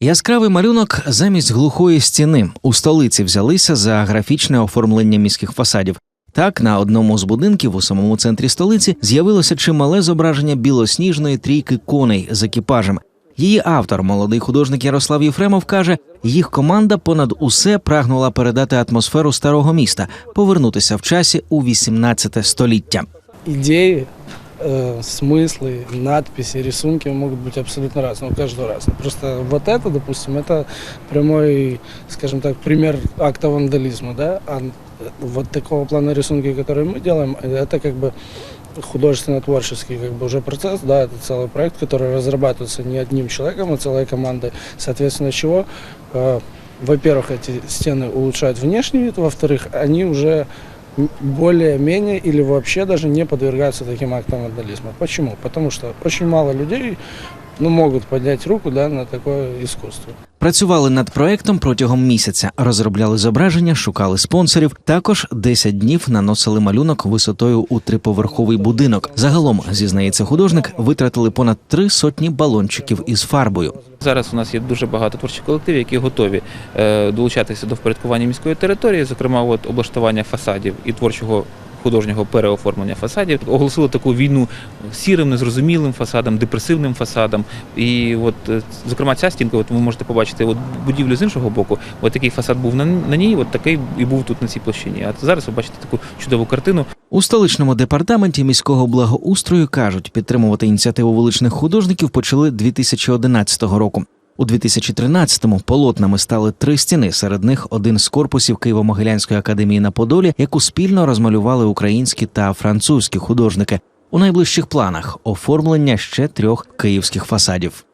Яскравий малюнок замість глухої стіни у столиці взялися за графічне оформлення міських фасадів. Так, на одному з будинків у самому центрі столиці з'явилося чимале зображення білосніжної трійки коней з екіпажем. Її автор, молодий художник Ярослав Єфремов, каже, їх команда понад усе прагнула передати атмосферу старого міста, повернутися в часі у 18 століття. идеи, э, смыслы, надписи, рисунки могут быть абсолютно разные, у каждого разные. Просто вот это, допустим, это прямой, скажем так, пример акта вандализма, да, а вот такого плана рисунки, которые мы делаем, это как бы художественно-творческий как бы уже процесс, да, это целый проект, который разрабатывается не одним человеком, а целой командой, соответственно, чего, э, во-первых, эти стены улучшают внешний вид, во-вторых, они уже более-менее или вообще даже не подвергаются таким актам вандализма. Почему? Потому что очень мало людей ну, могут поднять руку да, на такое искусство. Працювали над проектом протягом місяця, розробляли зображення, шукали спонсорів. Також 10 днів наносили малюнок висотою у триповерховий будинок. Загалом, зізнається художник, витратили понад три сотні балончиків із фарбою. Зараз у нас є дуже багато творчих колективів, які готові е, долучатися до впорядкування міської території, зокрема, от облаштування фасадів і творчого. Художнього переоформлення фасадів оголосили таку війну сірим, незрозумілим фасадам, депресивним фасадам. І от, е, зокрема, ця стінка, от ви можете побачити от будівлю з іншого боку. От такий фасад був на, на ній, от такий і був тут на цій площині. А зараз ви бачите таку чудову картину. У столичному департаменті міського благоустрою кажуть, підтримувати ініціативу вуличних художників почали 2011 року. У 2013-му полотнами стали три стіни. Серед них один з корпусів Києво-Могилянської академії на Подолі, яку спільно розмалювали українські та французькі художники. У найближчих планах оформлення ще трьох київських фасадів.